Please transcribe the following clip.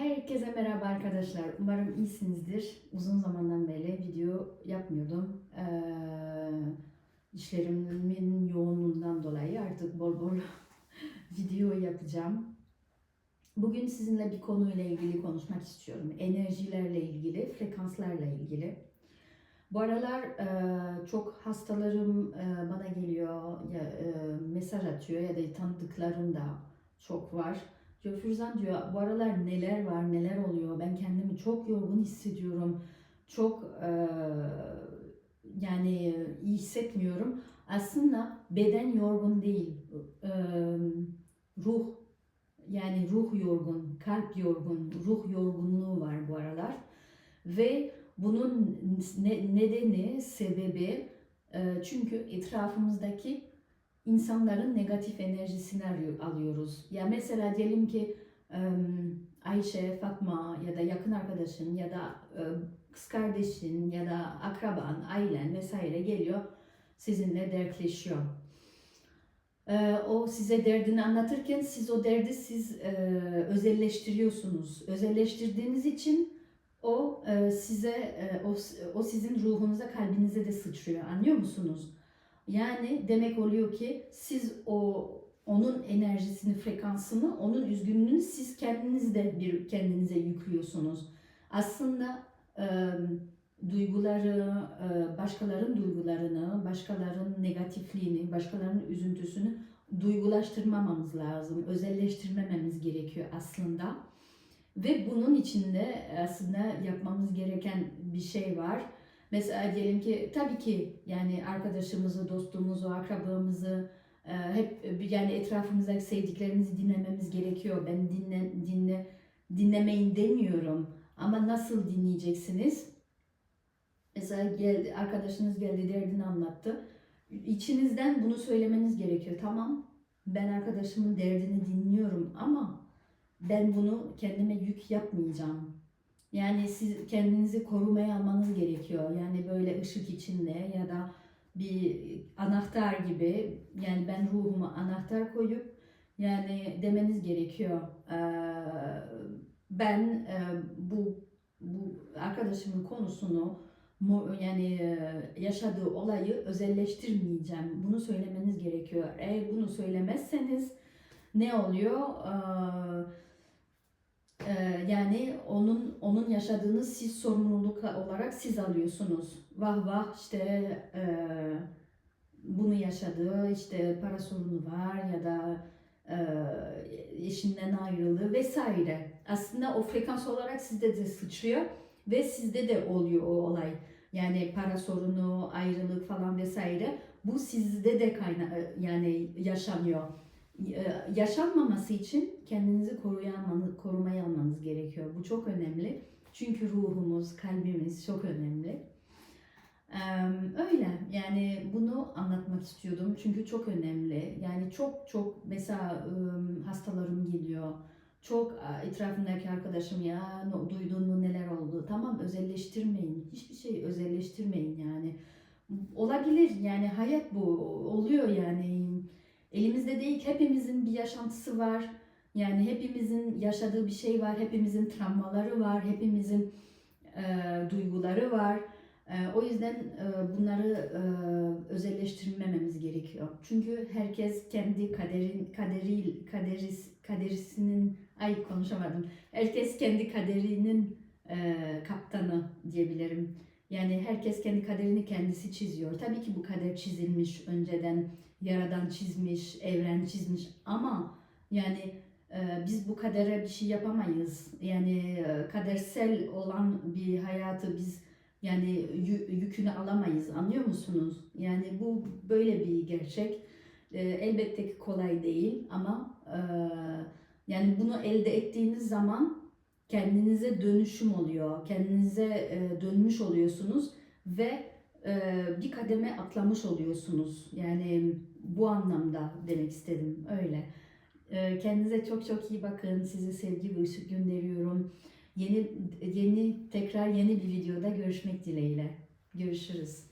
Herkese merhaba arkadaşlar. Umarım iyisinizdir. Uzun zamandan beri video yapmıyordum. Ee, işlerimin yoğunluğundan dolayı artık bol bol video yapacağım. Bugün sizinle bir konuyla ilgili konuşmak istiyorum. Enerjilerle ilgili, frekanslarla ilgili. Bu aralar e, çok hastalarım e, bana geliyor, ya, e, mesaj atıyor ya da tanıdıklarım da çok var. Diyor diyor bu aralar neler var neler oluyor? Ben kendimi çok yorgun hissediyorum. Çok e, yani iyi hissetmiyorum. Aslında beden yorgun değil. E, ruh yani ruh yorgun kalp yorgun ruh yorgunluğu var bu aralar. Ve bunun ne- nedeni sebebi e, çünkü etrafımızdaki insanların negatif enerjisini alıyoruz. Ya mesela diyelim ki Ayşe, Fatma ya da yakın arkadaşın ya da e, kız kardeşin ya da akraban, ailen vesaire geliyor sizinle dertleşiyor. E, O size derdini anlatırken siz o derdi siz e, özelleştiriyorsunuz. Özelleştirdiğiniz için o size o sizin ruhunuza, kalbinize de sıçrıyor. Anlıyor musunuz? Yani demek oluyor ki siz o onun enerjisini, frekansını, onun üzgünlüğünü siz kendiniz de bir kendinize yüklüyorsunuz. Aslında e, duyguları, e, başkalarının duygularını, başkalarının negatifliğini, başkalarının üzüntüsünü duygulaştırmamamız lazım. Özelleştirmememiz gerekiyor aslında. Ve bunun içinde aslında yapmamız gereken bir şey var. Mesela diyelim ki tabii ki yani arkadaşımızı, dostumuzu, akrabamızı e, hep yani etrafımızdaki sevdiklerimizi dinlememiz gerekiyor. Ben dinle, dinle dinlemeyin demiyorum ama nasıl dinleyeceksiniz? Mesela geldi, arkadaşınız geldi derdini anlattı. İçinizden bunu söylemeniz gerekiyor. Tamam ben arkadaşımın derdini dinliyorum ama ben bunu kendime yük yapmayacağım. Yani siz kendinizi korumaya almanız gerekiyor. Yani böyle ışık içinde ya da bir anahtar gibi yani ben ruhuma anahtar koyup yani demeniz gerekiyor. Ee, ben e, bu bu arkadaşımın konusunu yani e, yaşadığı olayı özelleştirmeyeceğim. Bunu söylemeniz gerekiyor. Eğer bunu söylemezseniz ne oluyor? Ee, yani onun onun yaşadığını siz sorumluluk olarak siz alıyorsunuz. Vah vah işte e, bunu yaşadı, işte para sorunu var ya da e, eşinden ayrıldı vesaire. Aslında o frekans olarak sizde de sıçrıyor ve sizde de oluyor o olay. Yani para sorunu, ayrılık falan vesaire. Bu sizde de kayna yani yaşanıyor e, yaşanmaması için kendinizi koruyamanız, korumaya almanız gerekiyor. Bu çok önemli. Çünkü ruhumuz, kalbimiz çok önemli. Öyle yani bunu anlatmak istiyordum çünkü çok önemli. Yani çok çok mesela ım, hastalarım geliyor. Çok etrafındaki arkadaşım ya duydun mu neler oldu? Tamam özelleştirmeyin. Hiçbir şey özelleştirmeyin yani. Olabilir yani hayat bu oluyor yani. Elimizde değil hepimizin bir yaşantısı var. Yani hepimizin yaşadığı bir şey var. Hepimizin travmaları var. Hepimizin e, duyguları var. E, o yüzden e, bunları e, özelleştirmememiz gerekiyor. Çünkü herkes kendi kaderin kaderi kaderis kaderisinin ay konuşamadım. Herkes kendi kaderinin e, kaptanı diyebilirim. Yani herkes kendi kaderini kendisi çiziyor. Tabii ki bu kader çizilmiş önceden yaradan çizmiş, evren çizmiş ama yani e, biz bu kadere bir şey yapamayız. Yani e, kadersel olan bir hayatı biz yani yü- yükünü alamayız. Anlıyor musunuz? Yani bu böyle bir gerçek. E, elbette ki kolay değil ama e, yani bunu elde ettiğiniz zaman kendinize dönüşüm oluyor. Kendinize e, dönmüş oluyorsunuz ve e, bir kademe atlamış oluyorsunuz. Yani bu anlamda demek istedim. Öyle. E, Kendinize çok çok iyi bakın. Size sevgi ve ışık gönderiyorum. Yeni yeni tekrar yeni bir videoda görüşmek dileğiyle. Görüşürüz.